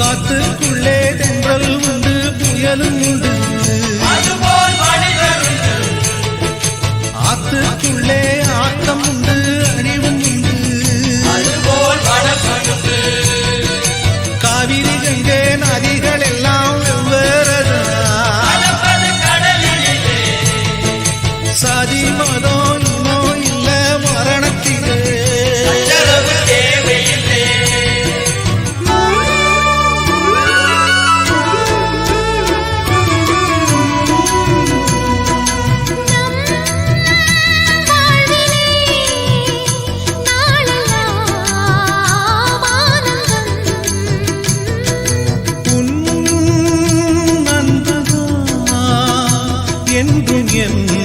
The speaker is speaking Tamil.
காத்துக்குள்ளே தென்றல் உண்டு புயலும் உண்டு. em đêm